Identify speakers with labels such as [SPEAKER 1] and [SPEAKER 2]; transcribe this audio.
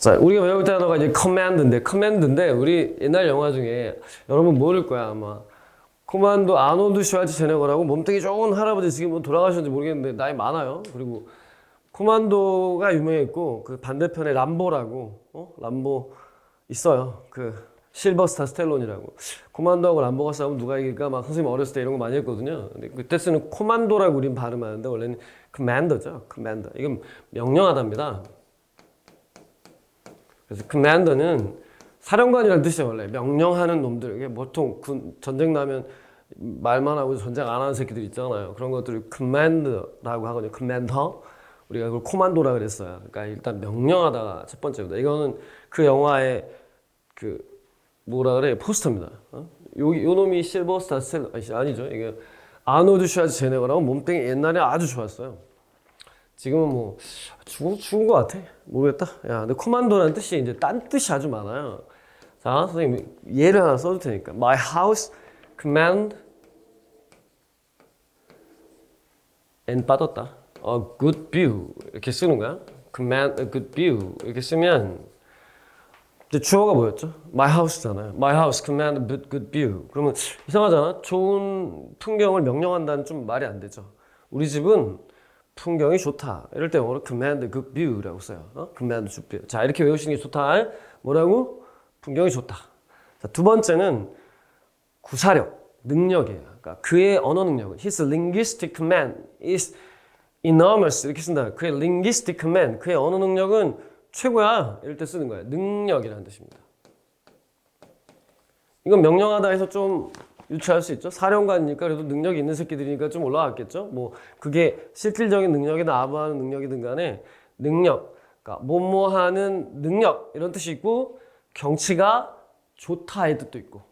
[SPEAKER 1] 자, 우리가 외울 단어가 이제 커맨드인데, 커맨드인데, 우리 옛날 영화 중에 여러분 모를 거야, 아마. 코만도 아노드 슈와지 제네거라고 몸되게 좋은 할아버지 지금 뭐 돌아가셨는지 모르겠는데, 나이 많아요. 그리고 코만도가 유명했고, 그 반대편에 람보라고, 어? 람보 있어요. 그 실버스타 스텔론이라고. 코만도하고 람보가 싸우면 누가 이길까? 막 선생님 어렸을 때 이런 거 많이 했거든요. 근데 그때 쓰는 코만도라고 우린 발음하는데, 원래는 커맨더죠. 커맨더. 이건 명령하답니다. 그래서 커맨더는 사령관이라는 뜻이에요 원래. 명령하는 놈들 이게. 보통 군 전쟁 나면 말만 하고 전쟁 안 하는 새끼들 있잖아요. 그런 것들을 커맨더라고 하거든요. 커맨더 우리가 그걸 코만도라 그랬어요. 그러니까 일단 명령하다가 첫 번째입니다. 이거는 그 영화의 그 뭐라 그래? 포스터입니다. 어? 요, 요 놈이 실버스타 셀 아니, 아니죠. 이게 아노드 슈아즈 제네거라고 몸뚱이 옛날에 아주 좋았어요 지금은 뭐 죽은 죽은 것 같아. 모르겠다. 야, 근데 코만도라는 뜻이 이제 딴 뜻이 아주 많아요. 자, 선생님 예를 하나 써줄 테니까. My house command and 빠졌다. A good view 이렇게 쓰는 거야. Command a good view 이렇게 쓰면 이제 주어가 뭐였죠? My house잖아요. My house command a good view. 그러면 이상하잖아. 좋은 풍경을 명령한다는 좀 말이 안 되죠. 우리 집은 풍경이 좋다. 이럴 때 영어로 command good view라고 써요. 어? command good view. 자, 이렇게 외우시는 게 좋다. 뭐라고? 풍경이 좋다. 자, 두 번째는 구사력, 능력이에요. 그러니까 그의 언어 능력은 his linguistic command is enormous 이렇게 쓴다. 그의 linguistic command, 그의 언어 능력은 최고야. 이럴 때 쓰는 거예요. 능력이라는 뜻입니다. 이건 명령하다 해서 좀 유추할 수 있죠. 사령관이니까 그래도 능력이 있는 새끼들이니까 좀 올라갔겠죠. 뭐 그게 실질적인 능력이든 아부하는 능력이든 간에 능력, 그러니까 뭐뭐 하는 능력 이런 뜻이 있고 경치가 좋다의 뜻도 있고